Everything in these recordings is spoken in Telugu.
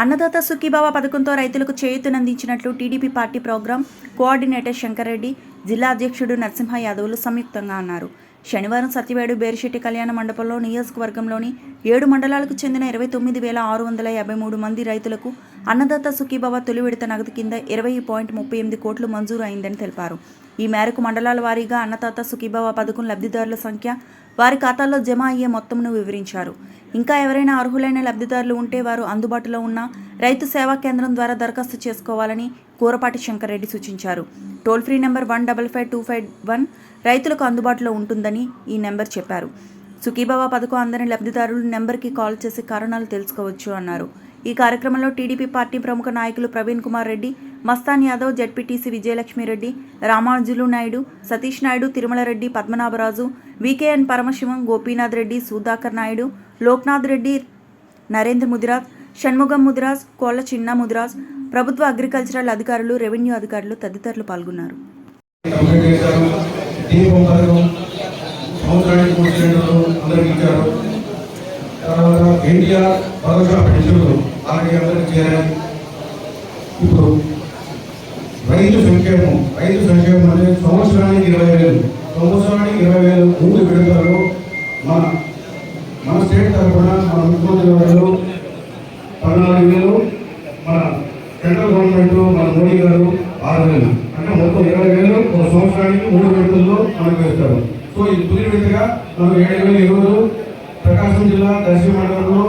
అన్నదాత సుఖీభావ పథకంతో రైతులకు చేయూతనందించినట్లు TDP party program coordinator Shankar Reddy జిల్లా అధ్యక్షుడు నరసింహ యాదవ్లు సంయుక్తంగా అన్నారు. శనివారం సత్యవేడు బేరిశెట్టి కళ్యాణ మండపంలో నియోజకవర్గంలోని ఏడు మండలాలకు చెందిన ఇరవై తొమ్మిది వేల ఆరు వందల యాభై మూడు మంది రైతులకు అన్నదాత సుఖీభావ తొలి విడత నగదు కింద ఇరవై పాయింట్ ముప్పై ఎనిమిది కోట్లు మంజూరు అయిందని తెలిపారు. ఈ మేరకు మండలాల వారీగా అన్నదాత సుఖీభావ పథకం లబ్ధిదారుల సంఖ్య వారి ఖాతాల్లో జమ అయ్యే మొత్తంను వివరించారు. ఇంకా ఎవరైనా అర్హులైన లబ్ధిదారులు ఉంటే వారు అందుబాటులో ఉన్న రైతు సేవా కేంద్రం ద్వారా దరఖాస్తు చేసుకోవాలని కూరపాటి శంకర్రెడ్డి సూచించారు. Toll free number one double five two five one రైతులకు అందుబాటులో ఉంటుందని ఈ నెంబర్ చెప్పారు. సుఖీబాబా పథకం అందని లబ్ధిదారులు నెంబర్కి కాల్ చేసి కారణాలు తెలుసుకోవచ్చు అన్నారు. ఈ కార్యక్రమంలో టీడీపీ పార్టీ ప్రముఖ నాయకులు ప్రవీణ్ కుమార్ రెడ్డి మస్తాన్ యాదవ్ జడ్పీటీసీ విజయలక్ష్మిరెడ్డి రామానుజులు నాయుడు సతీష్ నాయుడు తిరుమల రెడ్డి పద్మనాభరాజు వికేఎన్ పరమశివం గోపీనాథ్ రెడ్డి సుధాకర్ నాయుడు లోక్నాథ్ రెడ్డి నరేంద్ర ముదిరాజ్ షణ్ముగం ముదిరాజ్ కోళ్ళ చిన్న ముదిరాజ్ ప్రభుత్వ అగ్రికల్చరల్ అధికారులు రెవెన్యూ అధికారులు తదితరులు పాల్గొన్నారు. తర్వాత ఎన్టీఆర్ భరోసా పెన్షన్లు అలాగే ఇప్పుడు రైతు సంక్షేమం రైతు సంక్షేమం అంటే సంవత్సరానికి ఇరవై వేలు. సంవత్సరానికి ఇరవై వేలు మూడు విడతలు మన మన స్టేట్ తరఫున మన ముఖ్యమంత్రి గారు పద్నాలుగు వేలు మన సెంట్రల్ గవర్నమెంట్ మన మోడీ గారు ఆరు వేలు. అంటే మొత్తం ఇరవై వేలు ఒక సంవత్సరానికి మూడు విడతల్లో మనకు వేస్తారు. సో ఇది తొలి విడతగా మనం ఏడు వేలు ఈరోజు ప్రకాశం జిల్లా దర్శి మండలంలో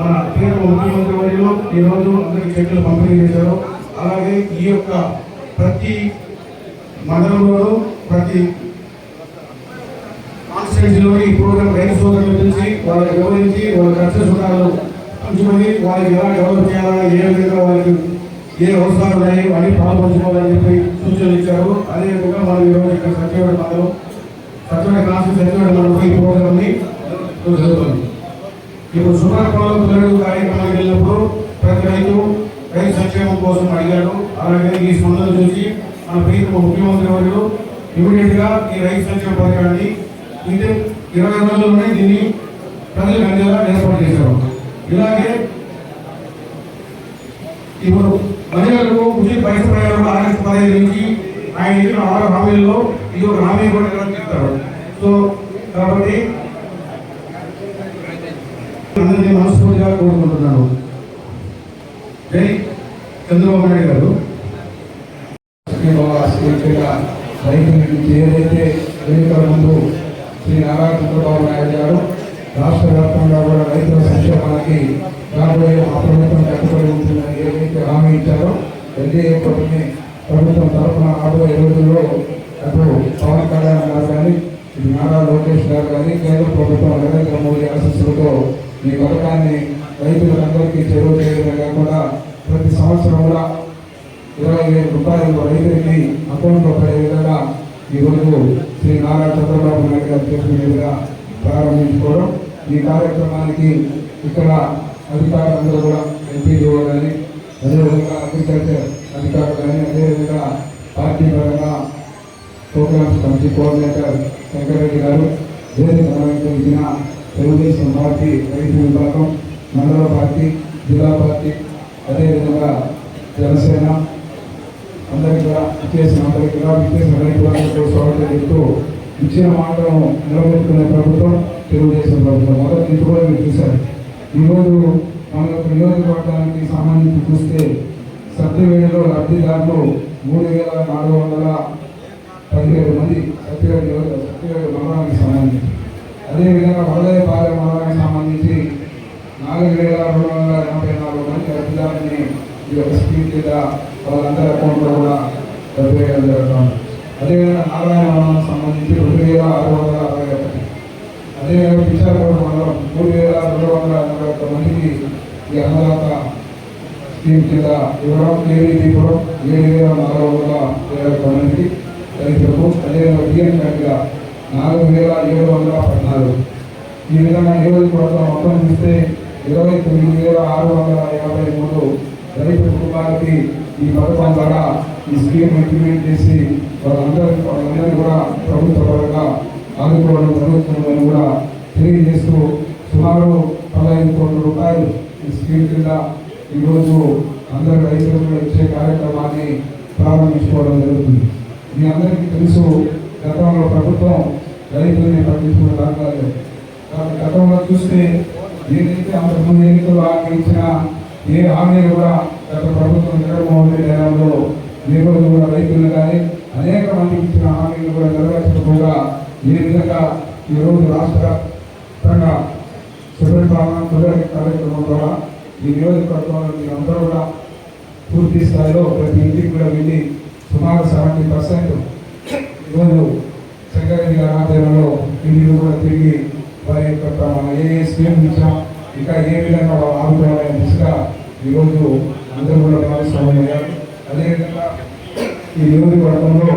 మన కేంద్ర ముఖ్యమంత్రి వారిలో ఈరోజు అందరికీ చెట్లు పంపిణీ చేశారు. అలాగే ఈ యొక్క ప్రతి మండలంలోనూ ప్రతి కాన్స్టిట్యూన్సీలో ఈ ప్రోగ్రామ్ రైతు సోదరులు పిలిచి వాళ్ళకి వివరించి వాళ్ళ కష్ట సుఖాలు పంచుకొని వాళ్ళకి ఎలా డెవలప్ చేయాలా ఏ విధంగా వాళ్ళకి ఏ అవసరాలు ఉన్నాయి అన్ని పాల్పంచుకోవాలని చెప్పి సూచనలు ఇచ్చారు. అదేవిధంగా మనం ఈరోజు ఇక్కడ సత్యవేడ మండలం సత్యవేడ కాన్స్టి సత్యవేడ మండలం ఈ ప్రోగ్రామ్ని జరుగుతుంది ఇప్పుడు సుమారు పొలం పిల్లలు కార్యక్రమానికి సంక్షేమం కోసం అడిగాడు. అలాగే ఈ స్పందన చూసి మన ప్రియతమ ముఖ్యమంత్రి వర్యులు ఇమీడియట్గా ఈ రైతు సంక్షేమ పథకాన్ని ఇది ఇరవై రోజుల్లోనే దీన్ని ప్రజలకు అందేలా ఏర్పాటు చేశారు. ఇలాగే ఇప్పుడు మహిళలకు ఉచిత బయట ప్రయాణం ఆగస్టు పదహైదు నుంచి ఆయన ఇచ్చిన ఆరు హామీల్లో ఇది ఒక హామీ కూడా చెప్తారు. సో కాబట్టి అందరినీ మనస్ఫూర్తిగా కోరుకుంటున్నాను. జై చంద్రబాబు నాయుడు గారు రైతు నుంచి ఏదైతే ఎన్నికల ముందు శ్రీ నారా చంద్రబాబు నాయుడు గారు రాష్ట్ర వ్యాప్తంగా కూడా రైతుల సంక్షేమానికి రాబోయే ఆ ప్రభుత్వం కట్టుబడి ఉంటుందని ఏదైతే హామీ ఇచ్చారో ఎన్డీఏ ప్రభుత్వం ప్రభుత్వం తరఫున రాబోయే రోజుల్లో అటు పవన్ కళ్యాణ్ గారు కానీ నారా లోకేష్ గారు కానీ కేంద్ర ప్రభుత్వం నరేంద్ర మోదీ ఆశీస్సులతో ఈ పథకాన్ని రైతులందరికీ చెరువు చేయడమే కాకుండా ప్రతి సంవత్సరం కూడా ఇరవై వేల రూపాయలు రైతులకి అకౌంట్లో పడే విధంగా ఈరోజు శ్రీ నారా చంద్రబాబు నాయుడు గారు చేసిన విధంగా ప్రారంభించుకోవడం. ఈ కార్యక్రమానికి ఇక్కడ అధికారులందరూ కూడా ఎంపీడీఓ కానీ అదేవిధంగా అగ్రికల్చర్ అధికారులు కానీ అదేవిధంగా పార్టీ పరంగా ప్రోగ్రామ్స్ కమిటీ కోఆర్డినేటర్ శంకరెడ్డి గారు దేశ అలంకరించిన తెలుగుదేశం పార్టీ రైతు విభాగం మండల పార్టీ జిల్లా పార్టీ అదేవిధంగా జనసేన అందరికీ కూడా ఇచ్చేసిన అందరికీ కూడా ఇచ్చేసిన కూడా స్వాగతం చెప్తూ ఇచ్చిన మాటలను నిలబెట్టుకునే ప్రభుత్వం తెలుగుదేశం ప్రభుత్వం. మొదటి ఇది కూడా మీరు చూశారు. ఈరోజు మన యొక్క నియోజకవర్గానికి సంబంధించి చూస్తే సత్యవేడిలో లబ్ధిదారులు మూడు వేల నాలుగు వందల పదిహేడు మంది సత్యవేడు నియోజక సత్యవేడి మండలానికి సంబంధించి అదేవిధంగా వరదయపాలెం మండలానికి సంబంధించి నాలుగు వేల రెండు వందల ఎనభై నాలుగు మంది లబ్ధిదారుని ఈ యొక్క స్కీమ్ వాళ్ళందరి అకౌంట్లో కూడా డబ్బు వేయడం జరుగుతుంది. అదేవిధంగా నారాయణ మండలం సంబంధించి రెండు వేల ఆరు వందల అరవై ఒకటి. అదేవిధంగా పిచ్చారకోట మండలం మూడు వేల రెండు వందల ఎనభై ఒక్క మందికి ఈ అన్నదాత స్కీమ్ కింద ఇవ్వడం ఏడీపురం ఏడు వేల నాలుగు వందల ఇరవై ఒక్క మందికి రైతులకు అదేవిధంగా బియ్యం కట్టిగా నాలుగు వేల ఏడు వందల పద్నాలుగు. ఈ విధంగా నియోజకవర్గం మొత్తం చూస్తే ఇరవై తొమ్మిది వేల ఆరు వందల యాభై మూడు రైతు కుటుంబాలకి ఈ పథకం ద్వారా ఈ స్కీమ్ ఇంప్లిమెంట్ చేసి వాళ్ళందరూ వాళ్ళందరినీ కూడా ప్రభుత్వ పరంగా ఆదుకోవడం జరుగుతుందని కూడా తెలియజేస్తూ సుమారు పదహైదు కోట్ల రూపాయలు ఈ స్కీమ్ కింద ఈరోజు అందరు రైతులకు ఇచ్చే కార్యక్రమాన్ని ప్రారంభించుకోవడం జరుగుతుంది. మీ అందరికీ తెలుసు గతంలో ప్రభుత్వం రైతుల్ని పట్టించుకున్న దాఖలాలు. కాబట్టి గతంలో చూస్తే ఏదైతే అంతకుముందు ఎన్నికలు హామీ ఏ హామీలు కూడా గత ప్రభుత్వం జగన్మోహన్ రెడ్డి హయాంలో ఏ కూడా రైతులు కానీ అనేక మందికి ఇచ్చిన హామీలు కూడా నెరవేర్చకుండా ఏ విధంగా ఈరోజు రాష్ట్ర వ్యాప్తంగా సుపరిపాలన సుదరి కార్యక్రమం ద్వారా ఈ నియోజకవర్గంలో మీరు అందరూ కూడా పూర్తి స్థాయిలో ప్రతి ఇంటికి కూడా వెళ్ళి సుమారు సెవెంటీ పర్సెంట్ ఈరోజు శంకరెడ్డి గారి ఆధ్వర్యంలో ఇంటికి కూడా తిరిగి వారి యొక్క ఏ ఏ స్కీమ్ ఇచ్చాం ఇక ఏ విధంగా వాళ్ళు ఆదుకోవాలనే దిశగా ఈరోజు అందరూ కూడా భాగస్వామ్యం అయ్యారు అదేవిధంగా ఈ నియోజకవర్గంలో